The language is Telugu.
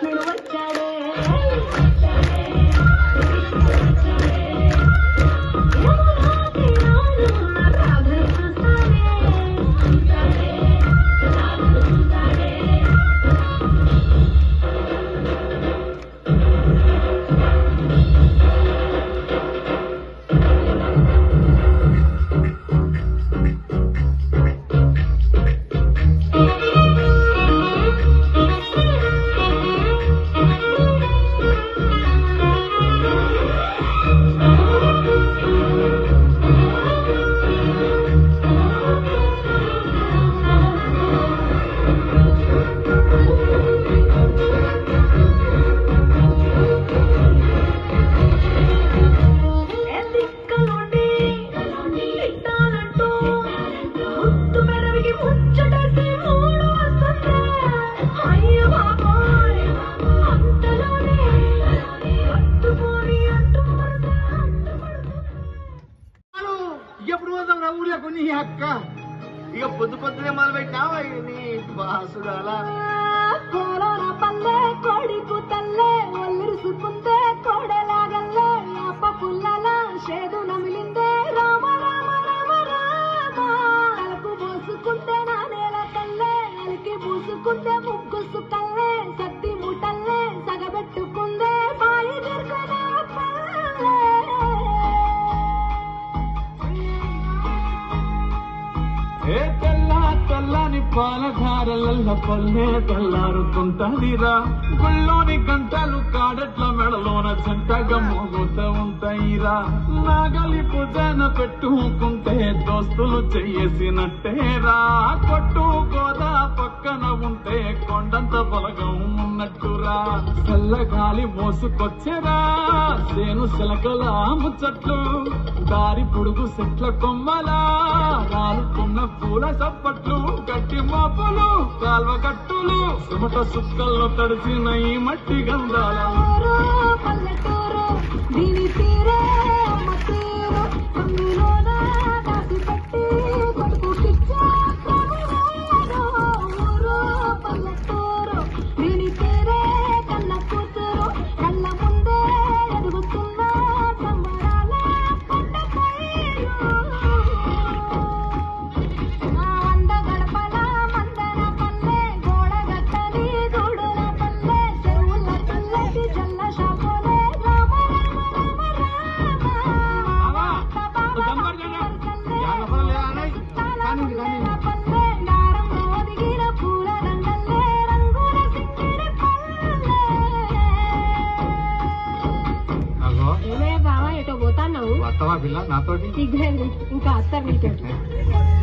కృష్ణుడు వచ్చాడు ఎప్పుడు పోతాం ఊళ్ళకు నీ అక్క? ఇక పొద్దు పొద్దునే మొదలు పెట్టావా నీ బాసుగాల పల్లె కొడుకు తల్లే ఒల్లిరుసుకుందే కోడలాగల్లే అప్ప పుల్లల చేదు నమిలిందే. రామ రామ పోసుకుంటే నా నేల తల్లే అలికి పూసుకుంటే ఏ తెల్ల తెల్లని పాలధారలల్ల పల్లే తెల్లారుతుంటదిరా. గుళ్ళోని గంటలు కాడట్ల మెడలోన జంటగా మోగుతూ ఉంటాయిరా. నాగలి పూజన పెట్టుకుంటే దోస్తులు చేసినట్టేరా కొట్టు గోదా పక్కన ఉంటే కొండంత బలగం చల్లగాలి మోసుకొచ్చేరా. సేను శిలకల ముచ్చట్లు దారి పొడుగు సెట్ల కొమ్మలా. రాలుకున్న పూల చప్పట్లు గట్టి మోపులు కాల్వ కట్టులు సిమట సుక్కల్లో తడిసిన ఈ మట్టి గంధాల. పల్లెటూరు అగో ఏమే బావా ఎటో పోతాన్నావు? వస్తావా పిల్ల? నాతోటి? ఇంకా అత్తరు